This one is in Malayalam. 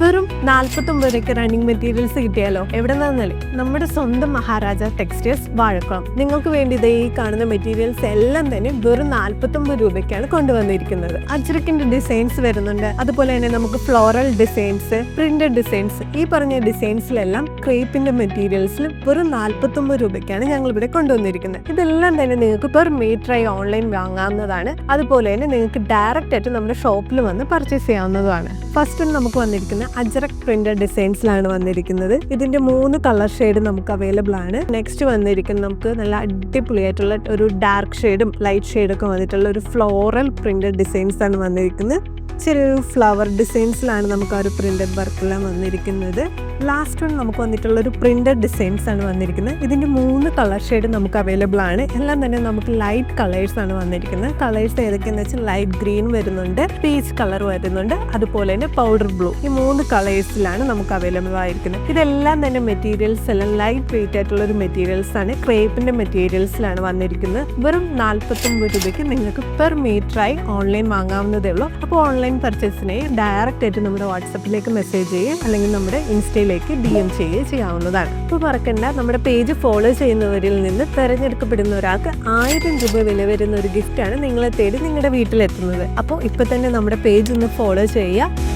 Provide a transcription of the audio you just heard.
വെറും നാൽപ്പത്തൊമ്പത് രൂപയ്ക്ക് റണ്ണിങ് മെറ്റീരിയൽസ് കിട്ടിയാലോ? എവിടെ നിന്നാലേ നമ്മുടെ സ്വന്തം മഹാരാജ ടെക്സ്റ്റൈൽസ് വാഴക്കുളം. നിങ്ങൾക്ക് വേണ്ടി ഇതേ ഈ കാണുന്ന മെറ്റീരിയൽസ് എല്ലാം തന്നെ വെറും നാല്പത്തൊമ്പത് രൂപയ്ക്കാണ് കൊണ്ടുവന്നിരിക്കുന്നത്. അജ്രക്കിന്റെ ഡിസൈൻസ് വരുന്നുണ്ട്. അതുപോലെ തന്നെ നമുക്ക് ഫ്ലോറൽ ഡിസൈൻസ് പ്രിന്റഡ് ഡിസൈൻസ് ഈ പറഞ്ഞ ഡിസൈൻസിലെല്ലാം ക്രേപ്പിന്റെ മെറ്റീരിയൽസിൽ വെറും നാല്പത്തൊമ്പത് രൂപയ്ക്കാണ് ഞങ്ങൾ ഇവിടെ കൊണ്ടുവന്നിരിക്കുന്നത്. ഇതെല്ലാം തന്നെ നിങ്ങൾക്ക് പെർ മീറ്ററായി ഓൺലൈൻ വാങ്ങാവുന്നതാണ്. അതുപോലെ തന്നെ നിങ്ങൾക്ക് ഡയറക്റ്റ് ആയിട്ട് നമ്മുടെ ഷോപ്പിൽ വന്ന് പർച്ചേസ് ചെയ്യാവുന്നതാണ് ഫസ്റ്റ് നമുക്ക് വന്നിരിക്കുന്നത് അജറക് പ്രിന്റഡ് ഡിസൈൻസിലാണ് വന്നിരിക്കുന്നത്. ഇതിന്റെ മൂന്ന് കളർ ഷെയ്ഡ് നമുക്ക് അവൈലബിൾ ആണ്. നെക്സ്റ്റ് വന്നിരിക്കുന്നത് നമുക്ക് നല്ല അടിപൊളിയായിട്ടുള്ള ഒരു ഡാർക്ക് ഷെയ്ഡും ലൈറ്റ് ഷെയ്ഡൊക്കെ വന്നിട്ടുള്ള ഒരു ഫ്ലോറൽ പ്രിന്റഡ് ഡിസൈൻസ് ആണ് വന്നിരിക്കുന്നത്. ചെറിയൊരു ഫ്ലവർ ഡിസൈൻസിലാണ് നമുക്ക് ആ ഒരു പ്രിന്റഡ് വർക്കെല്ലാം വന്നിരിക്കുന്നത്. ലാസ്റ്റ് വൺ നമുക്ക് വന്നിട്ടുള്ള ഒരു പ്രിന്റഡ് ഡിസൈൻസ് ആണ് വന്നിരിക്കുന്നത്. ഇതിന്റെ മൂന്ന് കളർ ഷെയ്ഡ് നമുക്ക് അവൈലബിൾ ആണ്. എല്ലാം തന്നെ നമുക്ക് ലൈറ്റ് കളേഴ്സ് ആണ് വന്നിരിക്കുന്നത്. കളേഴ്സ് ഏതൊക്കെയെന്ന് വെച്ചാൽ ലൈറ്റ് ഗ്രീൻ വരുന്നുണ്ട് പീച്ച് കളർ വരുന്നുണ്ട് അതുപോലെ തന്നെ പൗഡർ ബ്ലൂ ഈ മൂന്ന് കളേഴ്സിലാണ് നമുക്ക് അവൈലബിൾ ആയിരിക്കുന്നത്. ഇതെല്ലാം തന്നെ മെറ്റീരിയൽസ് എല്ലാം ലൈറ്റ് വെയിറ്റ് ആയിട്ടുള്ള ഒരു മെറ്റീരിയൽസ് ആണ്. ക്രേപ്പിന്റെ മെറ്റീരിയൽസിലാണ് വന്നിരിക്കുന്നത്. വെറും നാൽപ്പത്തൊമ്പത് രൂപയ്ക്ക് നിങ്ങൾക്ക് പെർ മീറ്ററായി ഓൺലൈൻ വാങ്ങാവുന്നതേ ഉള്ളൂ. അപ്പോൾ ഓൺലൈൻ പർച്ചേസിനായി ഡയറക്റ്റ് ആയിട്ട് നമ്മുടെ വാട്സപ്പിലേക്ക് മെസ്സേജ് ചെയ്യുകയും അല്ലെങ്കിൽ നമ്മുടെ ഇൻസ്റ്റയിലേക്ക് ഡി എം ചെയ്യുകയും ചെയ്യാവുന്നതാണ്. ഇപ്പോൾ മറക്കണ്ട നമ്മുടെ പേജ് ഫോളോ ചെയ്യുന്നവരിൽ നിന്ന് തിരഞ്ഞെടുക്കപ്പെടുന്ന ഒരാൾക്ക് ആയിരം രൂപ വില വരുന്ന ഒരു ഗിഫ്റ്റാണ് നിങ്ങളെ തേടി നിങ്ങളുടെ വീട്ടിലെത്തുന്നത്. അപ്പോൾ ഇപ്പോൾ തന്നെ നമ്മുടെ പേജ് ഒന്ന് ഫോളോ ചെയ്യുക.